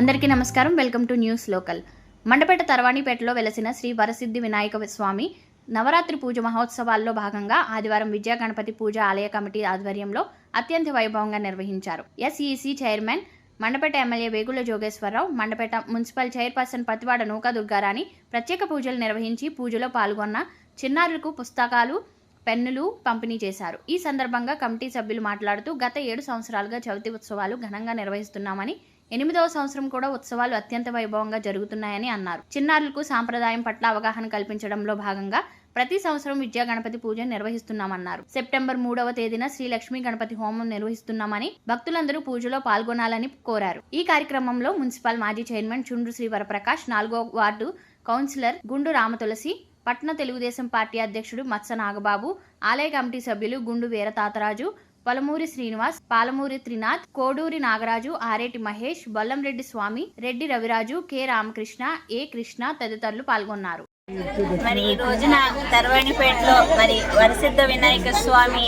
అందరికీ నమస్కారం. Welcome to news local. Mandapeta తర్వాణిపేటలో వెలసిన శ్రీ వరసిద్ధి వినాయక స్వామి నవరాత్రి పూజ మహోత్సవాల్లో భాగంగా ఆదివారం విజయ గణపతి పూజ ఆలయ కమిటీ ఆధ్వర్యంలో అత్యంత వైభవంగా నిర్వహించారు. SEC chairman Mandapeta MLA Vegula Jogeswara Rao Mandapeta municipal chairperson Pathivada Nooka Durgarani ప్రత్యేక పూజలు నిర్వహించి పూజలో పాల్గొన్న చిన్నారులకు పుస్తకాలు పెన్నులు పంపిణీ చేశారు. ఈ సందర్భంగా కమిటీ సభ్యులు మాట్లాడుతూ గత ఏడు సంవత్సరాలుగా చవితి ఉత్సవాలు ఘనంగా నిర్వహిస్తున్నామని ఎనిమిదవ సంవత్సరం కూడా ఉత్సవాలు అత్యంత వైభవంగా జరుగుతున్నాయని అన్నారు. చిన్నారులకు సాంప్రదాయం పట్ల అవగాహన కల్పించడంలో భాగంగా ప్రతి సంవత్సరం విద్యా గణపతి పూజ నిర్వహిస్తున్నామన్నారు. సెప్టెంబర్ మూడవ తేదీన శ్రీ లక్ష్మీ గణపతి హోమం నిర్వహిస్తున్నామని భక్తులందరూ పూజలో పాల్గొనాలని కోరారు. ఈ కార్యక్రమంలో మున్సిపల్ మాజీ చైర్మన్ చుండ్రు శ్రీ వరప్రకాష్ నాలుగో వార్డు కౌన్సిలర్ గుండు రామతులసి పట్న తెలుగుదేశం పార్టీ అధ్యక్షుడు మత్స నాగబాబు ఆలయ కమిటీ సభ్యులు గుండు వీరతాతరాజు పలమూరి శ్రీనివాస్ పాలమూరి త్రినాథ్ కోడూరి నాగరాజు ఆరేటి మహేష్ బొల్లంరెడ్డి స్వామి రెడ్డి రవిరాజు కె రామకృష్ణ ఏ కృష్ణ తదితరులు పాల్గొన్నారు. మరి ఈ రోజున తర్వాణిపేటలో మరి వరసిద్ధ వినాయక స్వామి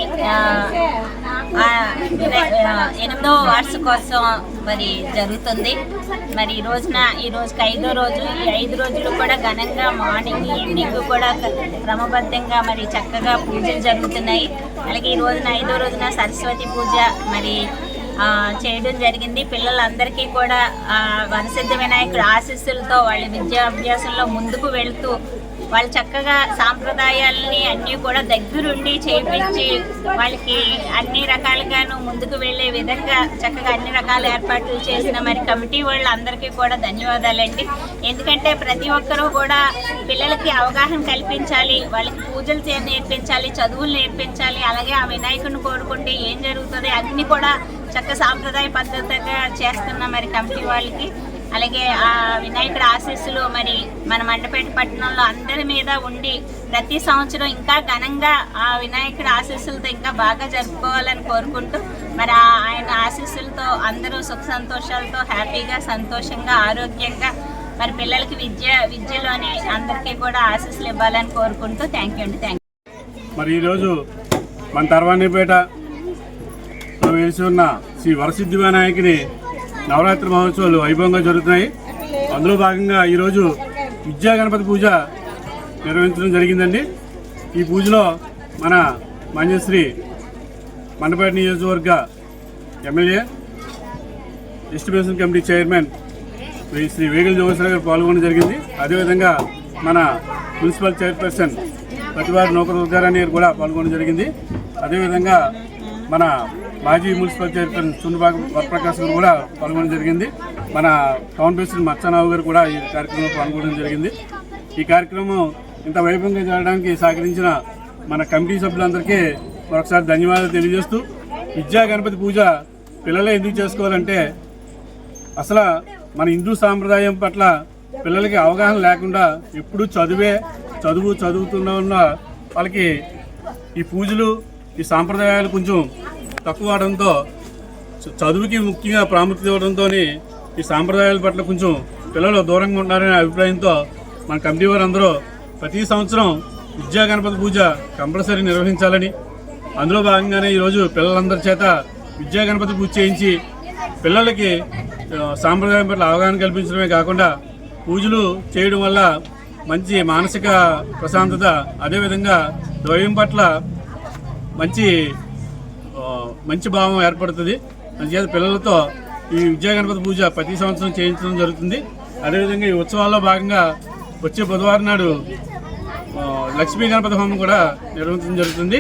ఎనిమిదవ వార్షికోత్సవం మరి జరుగుతుంది. మరి ఈ రోజున ఈ రోజుకి ఐదో రోజు ఈ ఐదు రోజులు కూడా ఘనంగా మార్నింగ్ ఈవినింగ్ కూడా క్రమబద్ధంగా మరి చక్కగా పూజలు జరుగుతున్నాయి. అలాగే ఈ రోజున ఐదో రోజున సరస్వతి పూజ మరి చేయడం జరిగింది. పిల్లలందరికీ కూడా వనసిద్ధ వినాయకుడు ఆశీస్సులతో వాళ్ళ విద్యాభ్యాసంలో ముందుకు వెళుతూ వాళ్ళు చక్కగా సాంప్రదాయాలని అన్నీ కూడా దగ్గరుండి చేయించి వాళ్ళకి అన్ని రకాలుగాను ముందుకు వెళ్ళే విధంగా చక్కగా అన్ని రకాల ఏర్పాట్లు చేసిన మరి కమిటీ వాళ్ళందరికీ కూడా ధన్యవాదాలండి. ఎందుకంటే ప్రతి ఒక్కరూ కూడా పిల్లలకి అవగాహన కల్పించాలి వాళ్ళకి పూజలు చే నేర్పించాలి చదువులు నేర్పించాలి అలాగే ఆ వినాయకుడిని కోరుకుంటే ఏం జరుగుతుంది అన్ని కూడా చక్క సాంప్రదాయ పద్ధతిగా చేస్తున్న మరి కమిటీ వాళ్ళకి అలాగే ఆ వినాయకుడి ఆశీస్సులు మరి మన మండపేట పట్టణంలో అందరి మీద ఉండి ప్రతి సంవత్సరం ఇంకా ఘనంగా ఆ వినాయకుడి ఆశీస్సులతో ఇంకా బాగా జరుపుకోవాలని కోరుకుంటూ మరి ఆయన ఆశీస్సులతో అందరూ సుఖ సంతోషాలతో హ్యాపీగా సంతోషంగా ఆరోగ్యంగా మరి పిల్లలకి విద్య విద్యలోని అందరికీ కూడా ఆశీస్సులు ఇవ్వాలని కోరుకుంటూ థ్యాంక్ యూ అండి థ్యాంక్ మరి ఈరోజు మన తర్వాణిపేట వేసి ఉన్న శ్రీ వరసిద్ధి వినాయకుని నవరాత్రి మహోత్సవాలు వైభవంగా జరుగుతున్నాయి. అందులో భాగంగా ఈరోజు విద్యా గణపతి పూజ నిర్వహించడం జరిగిందండి. ఈ పూజలో మన మంజశ్రీ మండపేట నియోజకవర్గ MLA distribution committee chairman Shri Vegula Jogeswara garu పాల్గొనడం జరిగింది. అదేవిధంగా మన మున్సిపల్ చైర్పర్సన్ ప్రతివారి నౌకర్ గారు కూడా పాల్గొనడం జరిగింది. అదేవిధంగా మన మాజీ మున్సిపల్ చైర్మన్ సుందబాబు వరప్రకాశ్ గారు కూడా పాల్గొనడం జరిగింది. మన టౌన్ ప్రెసిడెంట్ మచ్చనావు గారు కూడా ఈ కార్యక్రమంలో పాల్గొనడం జరిగింది. ఈ కార్యక్రమం ఇంత వైభవంగా జరగడానికి సహకరించిన మన కమిటీ సభ్యులందరికీ మరొకసారి ధన్యవాదాలు తెలియజేస్తూ విద్యా గణపతి పూజ పిల్లలే ఎందుకు చేసుకోవాలంటే అసలు మన హిందూ సాంప్రదాయం పట్ల పిల్లలకి అవగాహన లేకుండా ఎప్పుడు చదివే చదువు చదువుతున్న వాళ్ళకి ఈ పూజలు ఈ సాంప్రదాయాలు కొంచెం తక్కువ అవడంతో చదువుకి ముఖ్యంగా ప్రాముఖ్యత ఇవ్వడంతో ఈ సాంప్రదాయాల పట్ల కొంచెం పిల్లలు దూరంగా ఉన్నారనే అభిప్రాయంతో మన కమిటీ వారందరూ ప్రతి సంవత్సరం విద్యా గణపతి పూజ కంపల్సరీ నిర్వహించాలని. అందులో భాగంగానే ఈరోజు పిల్లలందరి చేత విద్యా గణపతి పూజ చేయించి పిల్లలకి సాంప్రదాయం పట్ల అవగాహన కల్పించడమే కాకుండా పూజలు చేయడం వల్ల మంచి మానసిక ప్రశాంతత అదేవిధంగా ద్వయం పట్ల మంచి మంచి భావం ఏర్పడుతుంది. అందుచేత పిల్లలతో ఈ విజయ గణపతి పూజ ప్రతి సంవత్సరం చేయించడం జరుగుతుంది. అదేవిధంగా ఈ ఉత్సవాల్లో భాగంగా వచ్చే బుధవారం నాడు లక్ష్మీ గణపతి హోమం కూడా నిర్వహించడం జరుగుతుంది.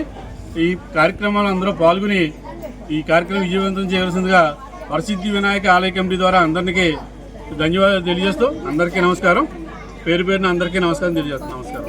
ఈ కార్యక్రమాలు అందరూ పాల్గొని ఈ కార్యక్రమం విజయవంతం చేయవలసిందిగా వరసిద్ధి వినాయక ఆలయ కమిటీ ద్వారా అందరికీ ధన్యవాదాలు తెలియజేస్తూ అందరికీ నమస్కారం. పేరు పేరున అందరికీ నమస్కారం తెలియజేస్తాను నమస్కారం.